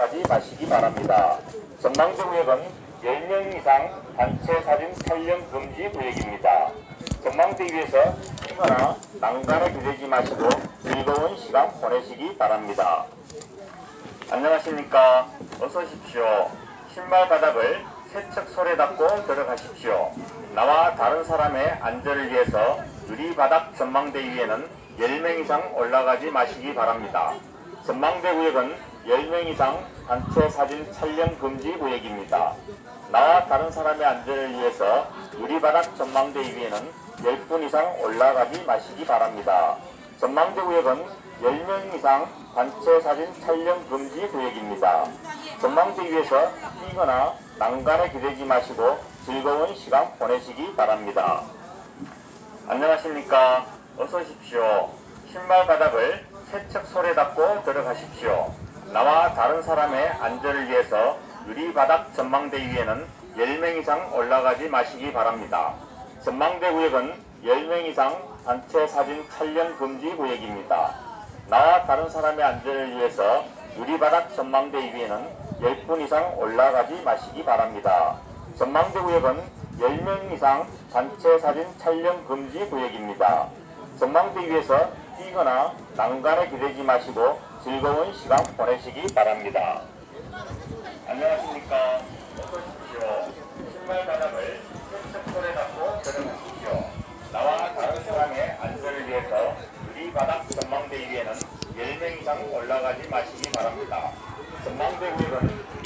올라가지 마시기 바랍니다. 구역은 10명 이상 단체 사진 촬영 금지 구역입니다. 전망대 위에서 뛰거나 난간에 기대지 마시고 즐거운 시간 보내시기 바랍니다. 안녕하십니까. 어서 오십시오. 신발 바닥을 세척 소에 닦고 들어가십시오. 나와 다른 사람의 안전을 위해서 유리 바닥 전망대 위에는 10명 이상 올라가지 마시기 바랍니다. 전망대 구역은 10명 이상 단체 사진 촬영 금지 구역입니다. 나와 다른 사람의 안전을 위해서 유리바닥 전망대 위에는 10분 이상 올라가지 마시기 바랍니다. 전망대 구역은 10명 이상 단체 사진 촬영 금지 구역입니다. 전망대 위에서 뛰거나 난간에 기대지 마시고 즐거운 시간 보내시기 바랍니다. 안녕하십니까. 어서 오십시오. 신발 바닥을 세척 소에 닦고 들어가십시오. 나와 다른 사람의 안전을 위해서 유리바닥 전망대 위에는 10명 이상 올라가지 마시기 바랍니다. 전망대 구역은 10명 이상 단체 사진 촬영 금지 구역입니다. 나와 다른 사람의 안전을 위해서 유리바닥 전망대 위에는 10분 이상 올라가지 마시기 바랍니다. 전망대 구역은 10명 이상 단체 사진 촬영 금지 구역입니다. 전망대 위에서 뛰거나 난간에 기대지 마시고 즐거운 시간 보내시기 바랍니다. 안녕하십니까. 어서 오십시오. 신발 바닥을 세척소에 닦고 들어가십시오. 나와 다른 사람의 안전을 위해서 유리바닥 전망대 위에는 10명 이상 올라가지 마시기 바랍니다. 전망대 구역은